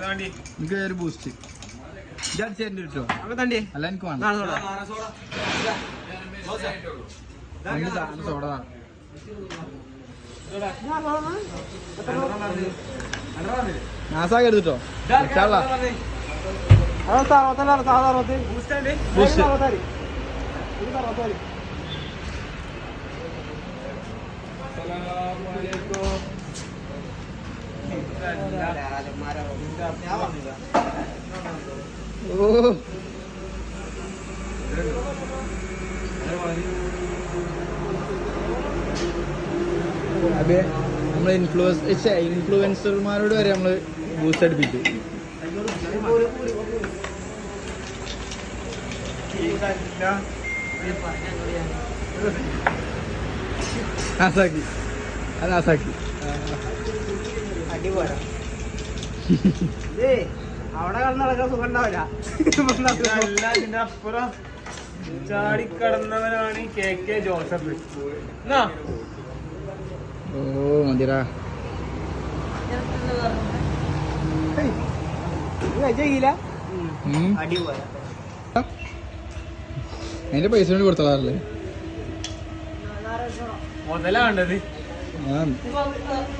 എനിക്ക് ഒരു ബൂസ്റ്റ് ഇത് അടിച്ചേരണ്ടി കിട്ടോ അല്ല എനിക്ക് വേണം. സോഡ നാസാക്കി എടുത്തിട്ടോ. ബൂസ്റ്റ് ഓ. അതെ നമ്മൾ ഇൻഫ്ലുവൻസ് ഇൻഫ്ലുവൻസർമാരോട് വരെ നമ്മൾ ബൂസ്റ്റ് അടുപ്പിച്ചു. ആസാക്കി അത് നാസാക്കി അവിടെ കടന്ന് നടക്കാൻ സുഖം ഉണ്ടാവില്ല ഇതിന്റെ അപ്പുറം. ചാടിക്കടന്നവനാണ് കെ കെ ജോസഫ്. ഓ മതിരാ അതിന്റെ പൈസ കൊണ്ട് കൊടുത്തോളാറല്ലേ മുതലാണ്ടത്